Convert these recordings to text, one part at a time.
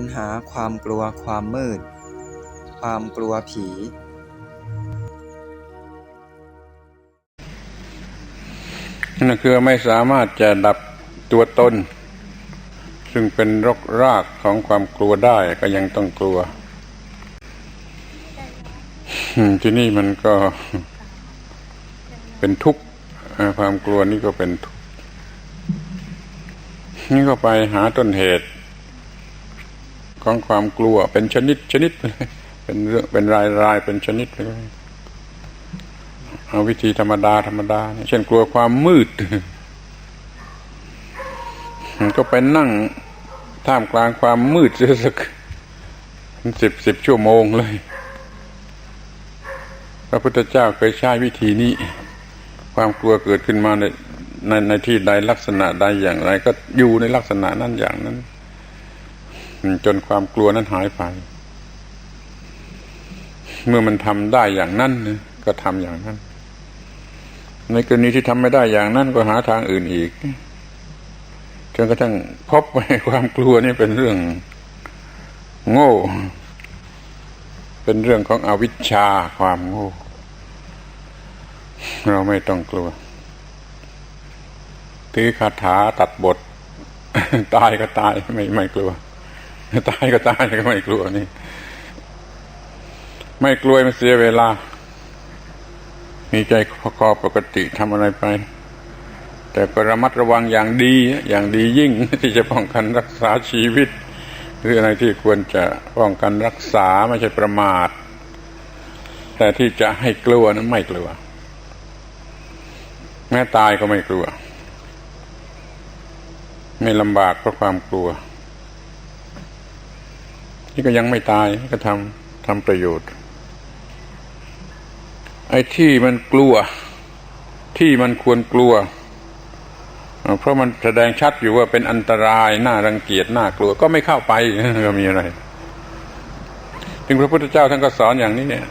ปัญหาความกลัวความมืด ความกลัวผี นั่นคือไม่สามารถจะดับตัวตน ซึ่งเป็นรกรากของความกลัวได้ก็ยังต้องกลัวที่นี่มันก็เป็นทุกข์ความกลัวนี่ก็เป็นทุกข์นี่ก็ไปหาต้นเหตุ ของความกลัว เป็นชนิดชนิดเป็นเรื่องเป็นรายรายเป็นชนิดไปเลยเอาวิธีธรรมดาธรรมดาเนี่เช่นกลัวความมืดมันก็ไปนั่งท่ามกลางความมืดสักสิบสิบชั่วโมงเลย พระพุทธเจ้าเคยใช้วิธีนี้ ความกลัวเกิดขึ้นมาในในในที่ใดลักษณะใดอย่างไร ก็อยู่ในลักษณะนั้นอย่างนั้น จนความกลัวนั้นหายไป เมื่อมันทำได้อย่างนั้นนก็ทำอย่างนั้น ในกรณีที่ทำไม่ได้อย่างนั้นก็หาทางอื่นอีกจนกระทั่งพบว่าความกลัวนี่เป็นเรื่อง โง่ เป็นเรื่องของอวิชชาความโง่ เราไม่ต้องกลัวถือคาถาตัดบท ตายก็ตายไม่ไม่กลัว ตายก็ตายก็ไม่กลัวนี่ ไม่กลัวมันเสียเวลา มีใจคอปกติทำอะไรไป แต่ก็ระมัดระวังอย่างดี อย่างดียิ่งที่จะป้องกันรักษาชีวิต หรืออะไรที่ควรจะป้องกันรักษาไม่ใช่ประมาท แต่ที่จะให้กลัวนั้นไม่กลัว แม้ตายก็ไม่กลัว ไม่ลำบากเพราะความกลัว นี่ก็ยังไม่ตายก็ทำทำประโยชน์ ไอ้ที่มันกลัว ที่มันควรกลัว เพราะมันแสดงชัดอยู่ว่าเป็นอันตรายน่ารังเกียจน่ากลัวก็ไม่เข้าไปก็มีอะไรถึงพระพุทธเจ้าท่านก็สอนอย่างนี้เนี่ย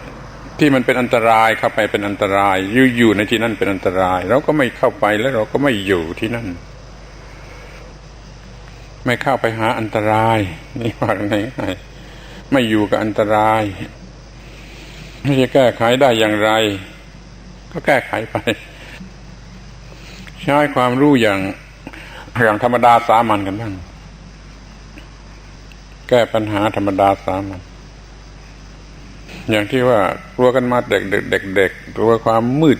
ที่มันเป็นอันตรายเข้าไปเป็นอันตราย อยู่อยู่ในที่นั่นเป็นอันตราย เราก็ไม่เข้าไปแล้วเราก็ไม่อยู่ที่นั่นไม่เข้าไปหาอันตราย นี่ว่าไง ไม่อยู่กับอันตรายไม่จะแก้ไขได้อย่างไร ก็แก้ไขไป ใช้ความรู้อย่างอย่างธรรมดาสามัญกันบ้างแก้ปัญหาธรรมดาสามัญอย่างที่ว่ากลัวกันมาเด็กเด็กเด็กเด็กกลัวความมืด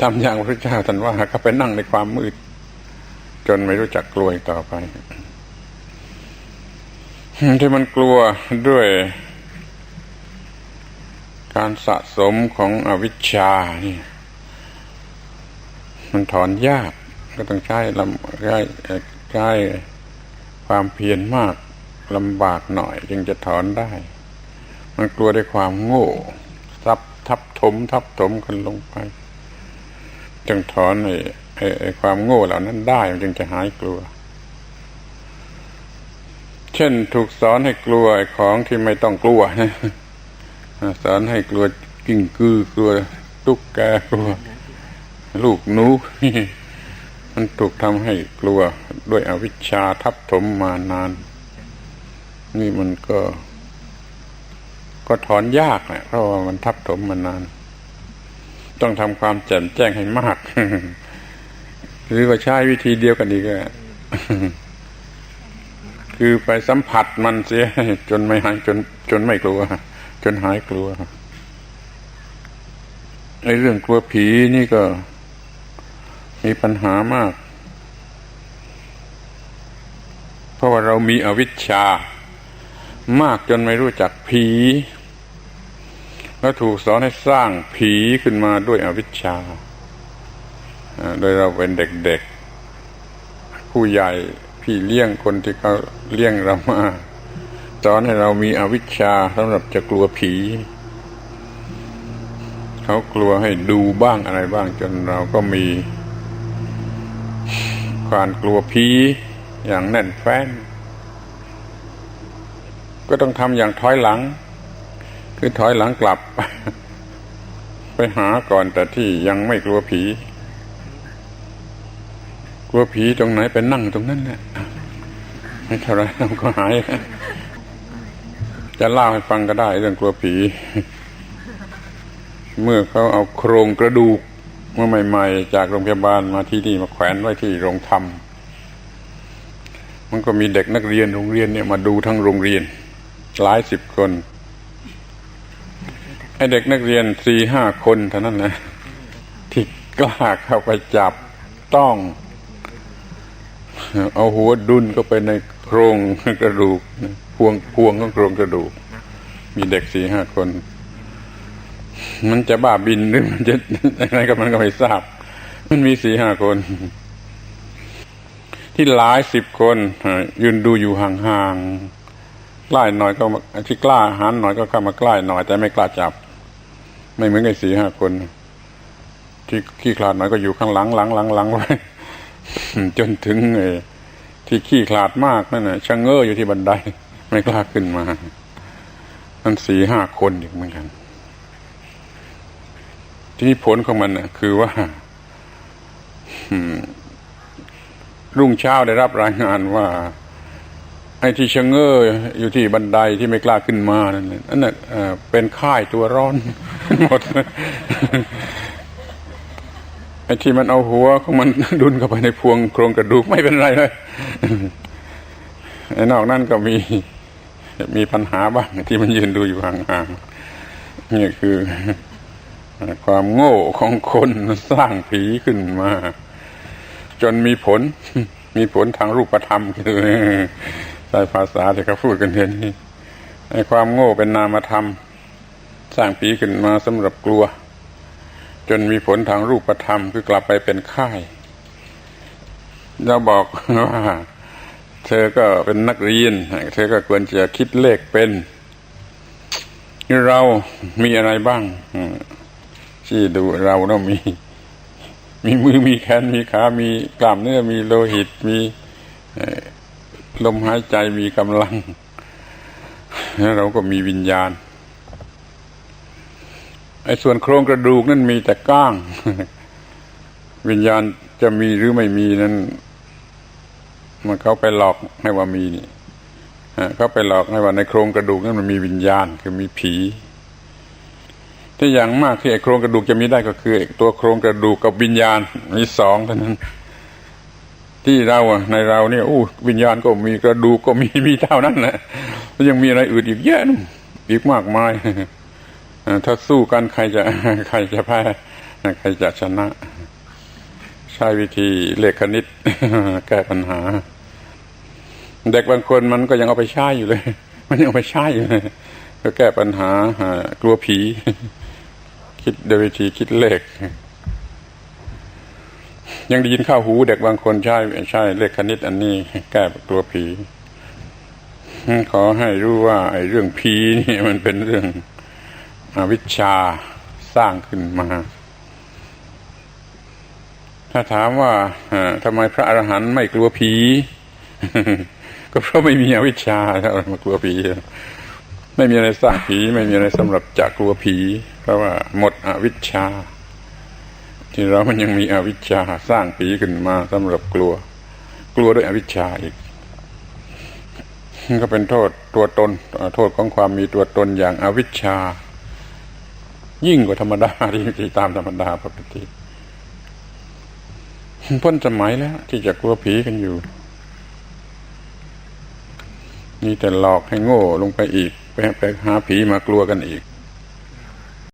ทำอย่างพระเจ้าท่านว่าก็ไปนั่งในความมืด จนไม่รู้จักกลัวต่อไป ที่มันกลัวด้วยการสะสมของอวิชชานี่มันถอนยาก ก็ต้องใช้ลำใช้ใช้ความเพียรมากลำบากหน่อยจึงจะถอนได้ มันกลัวด้วยความโง่ทับทับถม ทับถมกันลงไป จึงถอนไอ้ไอ้ความโง่เหล่านั้นได้มันจึงจะหายกลัว ช่น ถูกสอนให้กลัวของที่ไม่ต้องกลัวนะสอนให้กลัวกิ้งกือกลัวตุ๊กแกกลัว ลูกนูมันถูกทำให้กลัวด้วยอวิชชาทับถมมานาน นี่มันก็ ก็ถอนยากแหละเพราะว่ามันทับถมมานาน ต้องทำความแจ่มแจ้งให้มาก หรือว่าใช้วิธีเดียวกันอีก็ คือไปสัมผัสมันเสียจนไม่หายจน จนไม่กลัว จนหายกลัวไอ้เรื่องกลัวผีนี่ก็มีปัญหามาก เพราะว่าเรามีอวิชชามากจนไม่รู้จักผี แล้วถูกสอนให้สร้างผีขึ้นมาด้วยอวิชชาโดยเราเป็นเด็กๆ ผู้ใหญ่ พี่เลี้ยงคนที่เขาเลี้ยงเรามาสอนให้เรามีอวิชชาสำหรับจะกลัวผี เขากลัวให้ดูบ้างอะไรบ้างจนเราก็มีความกลัวผีอย่างแน่นแฟ้น ก็ต้องทำอย่างถอยหลัง คือถอยหลังกลับ ไปหาก่อนแต่ที่ยังไม่กลัวผี กลัวผีตรงไหนไปนั่งตรงนั้นแหละไม่เท่าไรมันก็หาย จะเล่าให้ฟังก็ได้เรื่องกลัวผี เมื่อเขาเอาโครงกระดูกเมื่อใหม่ ๆ จากโรงพยาบาลมาที่นี่มาแขวนไว้ที่โรงธรรม มันก็มีเด็กนักเรียนโรงเรียนเนี่ยมาดูทั้งโรงเรียน หลายสิบคนไอ้เด็กนักเรียนสี่ห้าคนเท่านั้นนะที่กล้าเข้าไปจับต้อง เอาหัวดุนเข้าไปในโครงกระดูกพวงพวงของโครงกระดูก มีเด็กสี่ห้าคน มันจะบ้าบินหรือมันจะอะไรก็มันก็ไม่ทราบ มันมีสี่ห้าคน ที่หลายสิบคนยืนดูอยู่ห่างๆใกล้หน่อยก็ที่กล้าหันหน่อยก็เข้ามาใกล้หน่อย แต่ไม่กล้าจับ ไม่เหมือนไอ้สี่ห้าคน ที่ขี้คลาดหน่อยก็อยู่ข้างหลังหลังหลังหลังไว้ จนถึงไอ้ที่ขี้คลาดมากนั่นน่ะชะเง้ออยู่ที่บันได ไม่กล้าขึ้นมามันสี่ห้าคนอีกเหมือนกัน ที่ผลของมันน่ะคือว่ารุ่งเช้าได้รับรายงานว่า ไอ้ที่ชะเง้ออยู่ที่บันไดที่ไม่กล้าขึ้นมานั่นน่ะนั่นเป็นค่ายตัวร้อนหมด อ้ที่มันเอาหัวของมันดุนเข้าไปในพวงโครงกระดูกไม่เป็นไรเลยไอ้นอกนั่นก็มีมีปัญหาบ้างที่มันยืนดูอยู่ห่างๆนี่คือ ความโง่ของคนสร้างผีขึ้นมา จนมีผล มีผลทางรูปธรรมคือใช้ภาษาที่เขาพูดกันเดี๋ยวนี้ไอ้ความโง่เป็นนามธรรม สร้างผีขึ้นมาสำหรับกลัว จนมีผลทางรูปธรรมคือกลับไปเป็นค่ายเราบอกว่าเธอก็เป็นนักเรียน เธอก็ควรจะคิดเลขเป็น เรามีอะไรบ้างที่ดูเราเนาะมี มีมือมีแขนมีขา มีกล้ามเนื้อมีโลหิต มีลมหายใจมีกำลังแล้วเราก็มีวิญญาณ ไอ้ส่วนโครงกระดูกนั่นมีแต่ก้าง วิญญาณจะมีหรือไม่มีนั้นมันเขาไปหลอกให้ว่ามีนี่เขาไปหลอกให้ว่าในโครงกระดูกนั้นมันมีวิญญาณคือมีผีที่อย่างมากที่ไอ้โครงกระดูกจะมีได้ก็คือตัวโครงกระดูกกับวิญญาณมีสองเท่านั้น ที่เราในเราเนี่ยอู้วิญญาณก็มีกระดูกก็มีมีเท่านั้นแหละแล้วยังมีอะไรอื่นอีกเยอะนะอีกมากมาย ถ้าสู้กันใครจะใครจะแพ้ใครจะชนะ ใช้วิธีเลขคณิต แก้ปัญหา เด็กบางคนมันก็ยังเอาไปใช้อยู่เลย มันยังเอาไปใช้อยู่เลยก็แก้ปัญหากลัวผี คิดโดยวิธีคิดเลข ยังได้ยินข้าวหู เด็กบางคนใช้ใช้เลขคณิต อันนี้ แก้กลัวผี ขอให้รู้ว่า ไอ้เรื่องผีนี่มันเป็นเรื่อง อวิชชาสร้างขึ้นมา ถ้าถามว่าทำไมพระอรหันต์ไม่กลัวผี ก็เพราะไม่มีอวิชชาแล้วมากลัวผี ไม่มีอะไรสร้างผี ไม่มีอะไรสำหรับจะกลัวผี เพราะว่าหมดอวิชชา ที่เรามันยังมีอวิชชาสร้างผีขึ้นมาสำหรับกลัว กลัวด้วยอวิชชาอีกก็เป็นโทษตัวตน โทษของความมีตัวตนอย่างอวิชชา ยิ่งกว่าธรรมดาที่ตามธรรมดาปกติพ้นสมัยแล้ว ที่จะกลัวผีกันอยู่นี่แต่หลอกให้โง่ลงไปอีกไปไปหาผีมากลัวกันอีก